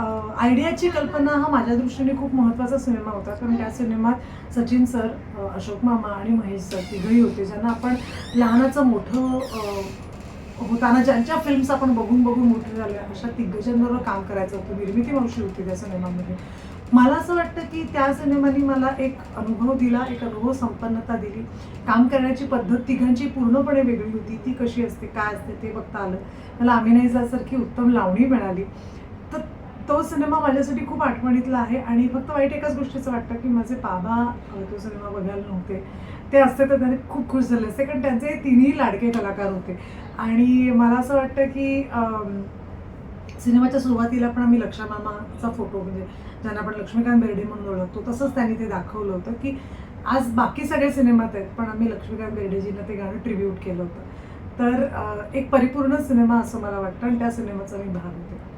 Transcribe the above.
आयडियाची कल्पना हा माझ्या दृष्टीने खूप महत्त्वाचा सिनेमा होता. कारण त्या सिनेमात सचिन सर अशोक मामा आणि महेश सर तिघही होते. ज्यांना आपण लहानाचं मोठं होताना ज्यांच्या फिल्म्स आपण बघून बघून मोठे झाले अशा दिग्गजांबरोबर काम करायचं होतं. निर्मिती मावशी होती त्या सिनेमामध्ये. मला असं वाटतं की त्या सिनेमाने मला एक अनुभव दिला एक अनुभव संपन्नता दिली. काम करण्याची पद्धत तिघांची पूर्णपणे वेगळी होती. ती कशी असते काय असते ते बघता आलं. मला आमिनाईजासारखी उत्तम लावणी मिळाली. तो सिनेमा माझ्यासाठी खूप आठवणीतला आहे आणि फक्त वाईट एकाच गोष्टीचं वाटतं की माझे बाबा तो सिनेमा बघायला नव्हते. ते असते तर त्याने खूप खुश झाले असते कारण त्यांचे तिन्ही लाडके कलाकार होते. आणि मला असं वाटतं की सिनेमाच्या सुरुवातीला पण आम्ही लक्षामामाचा फोटो म्हणजे ज्यांना आपण लक्ष्मीकांत बेर्डे म्हणून ओळखतो तसंच त्यांनी ते दाखवलं होतं की आज बाकी सगळे सिनेमात आहेत पण आम्ही लक्ष्मीकांत बेर्डेजींना ते गाणं ट्रिब्यूट केलं होतं. तर एक परिपूर्ण सिनेमा असं मला वाटतं आणि त्या सिनेमाचा मी भाग होते.